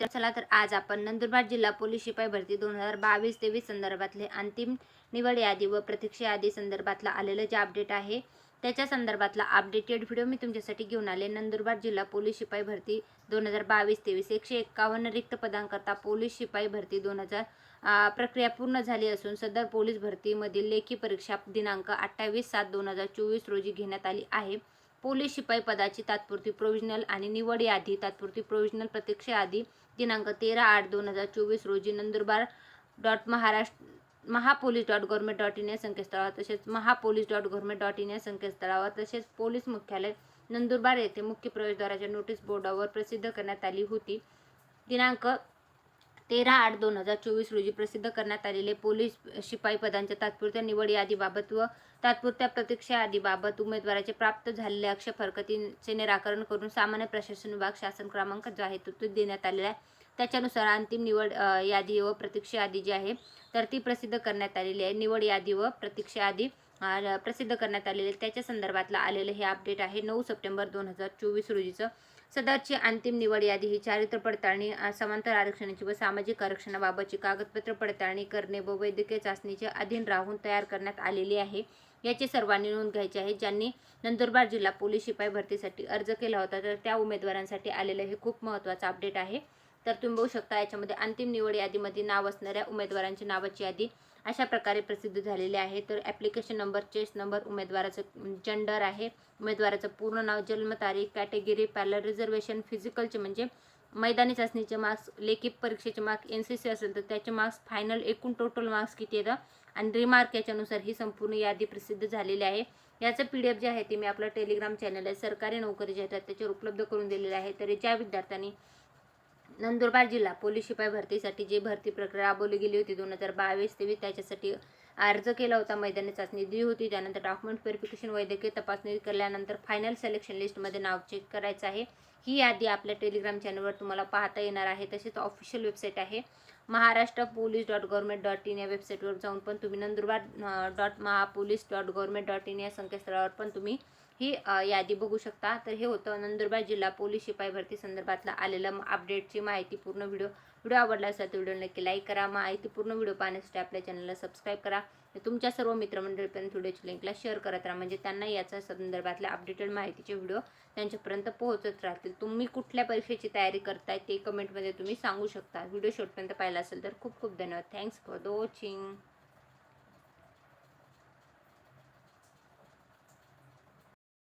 तर चला तर आज आपण नंदुरबार जिल्हा पोलीस शिपाई भरती दोन हजार बावीस तेवीस संदर्भातले अंतिम निवड यादी व प्रतीक्षा यादी संदर्भातला आलेलं जे अपडेट आहे त्याच्या संदर्भातला अपडेटेड व्हिडिओ मी तुमच्यासाठी घेऊन आले. नंदुरबार जिल्हा पोलीस शिपाई भरती दोन हजार बावीस तेवीस एकशे एक्कावन्न रिक्त पदांकरता पोलीस शिपाई भरती दोन हजार प्रक्रिया पूर्ण झाली असून सदर पोलीस भरतीमधील लेखी परीक्षा दिनांक अठ्ठावीस सात दोन हजार चोवीस रोजी घेण्यात आली आहे. पोलीस शिपाई पदाची तात्पुरती प्रोव्हिजनल आणि निवड यादी तात्पुरती प्रोव्हिजनल प्रतीक्षा यादी दिनांक तेरा आठ दोन हजार चोवीस रोजी Nandurbar dot Maharashtra Mahapolice dot government dot in या संकेतस्थळावर तसेच Mahapolice dot government dot in या संकेतस्थळावर तसेच पोलीस मुख्यालय नंदुरबार येथे मुख्य प्रवेशद्वाराच्या नोटीस बोर्डावर प्रसिद्ध करण्यात आली होती. दिनांक तेरा आठ दोन हजार चोवीस रोजी प्रसिद्ध करण्यात आलेले पोलीस शिपाई पदांच्या तात्पुरत्या निवड यादीबाबत व तात्पुरत्या प्रतीक्षा यादीबाबत उमेदवाराचे प्राप्त झालेल्या अक्षफरकतीचे निराकरण करून सामान्य प्रशासन विभाग शासन क्रमांक जो आहे तो देण्यात आलेला आहे. त्याच्यानुसार अंतिम निवड यादी व प्रतीक्षा यादी जी आहे तर ती प्रसिद्ध करण्यात आलेली आहे. निवड यादी व प्रतीक्षा यादी प्रसिद्ध करण्यात आलेले त्याच्या संदर्भातलं आलेलं हे अपडेट आहे. नऊ सप्टेंबर दोन हजार चोवीस रोजीचं. सदरची अंतिम निवड यादी ही चारित्र पडताळणी समांतर आरक्षणाची व सामाजिक आरक्षणाबाबतची कागदपत्र पडताळणी करणे व वैद्यकीय चाचणीचे अधीन राहून तयार करण्यात आलेली आहे. याची सर्वांनी नोंद घ्यायची आहे. ज्यांनी नंदुरबार जिल्हा पोलीस शिपाई भरतीसाठी अर्ज केला होता तर त्या उमेदवारांसाठी आलेलं हे खूप महत्त्वाचं अपडेट आहे. तर तुम्ही बघू शकता याच्यामध्ये अंतिम निवड यादीमध्ये नाव असणाऱ्या उमेदवारांची नावाची यादी अशा प्रकारे प्रसिद्ध झालेली आहे. तर ॲप्लिकेशन नंबर चेस नंबर उमेदवाराचं जेंडर आहे. उमेदवाराचं पूर्ण नाव जन्मतारीख कॅटेगरी पॅलर रिझर्वेशन फिजिकलचे म्हणजे मैदानी चाचणीचे मार्क्स लेखी परीक्षेचे मार्क्स एन सी सी असेल तर त्याचे मार्क्स फायनल एकूण टोटल मार्क्स किती येतं आणि रिमार्क याच्यानुसार ही संपूर्ण यादी प्रसिद्ध झालेली आहे. याचं पी डी एफ जे आहे ते मी आपलं टेलिग्राम चॅनल आहे सरकारी नोकरी जे आहेत त्याच्यावर उपलब्ध करून दिलेले आहे. तरी ज्या विद्यार्थ्यांनी नंदुरबार जिल्हा पोलीस शिपाई भरतीसाठी जी भरती प्रक्रिया राबवली गेली होती दोन हजार बावीस तेवीस त्याच्यासाठी अर्ज केला होता. मैदानी चाचणी दिली होती. त्यानंतर डॉक्युमेंट व्हेरिफिकेशन वैद्यकीय तपासणी केल्यानंतर फायनल सिलेक्शन लिस्टमध्ये नाव चेक करायचं आहे. ही यादी आपल्या टेलिग्राम चॅनलवर तुम्हाला पाहता येणार आहे. तसेच ऑफिशियल वेबसाईट आहे. Maharashtra police dot government dot in या वेबसाईटवर जाऊन पण तुम्ही Nandurbar dot Mahapolice dot government dot in या संकेतस्थळावर पण तुम्ही ही यादी बघू शकता. तर हे होतं नंदुरबार जिल्हा पोलीस शिपाई भरती संदर्भातला आलेलं अपडेटची माहिती पूर्ण व्हिडिओ. व्हिडिओ आवडला असेल तर व्हिडिओ नक्की लाईक करा. माहिती पूर्ण व्हिडिओ पाहण्यासाठी आपल्या चॅनलला सबस्क्राईब करा. तुमच्या सर्व मित्रमंडळीपर्यंत व्हिडिओची लिंकला शेअर करत राहा. म्हणजे त्यांना याच्या संदर्भातल्या अपडेटेड माहितीचे व्हिडिओ त्यांच्यापर्यंत पोहोचत राहतील. तुम्ही कुठल्या परीक्षेची तयारी करताय ते कमेंटमध्ये तुम्ही सांगू शकता. व्हिडिओ शेवटपर्यंत पाहिला असेल तर खूप खूप धन्यवाद. Thanks for the watching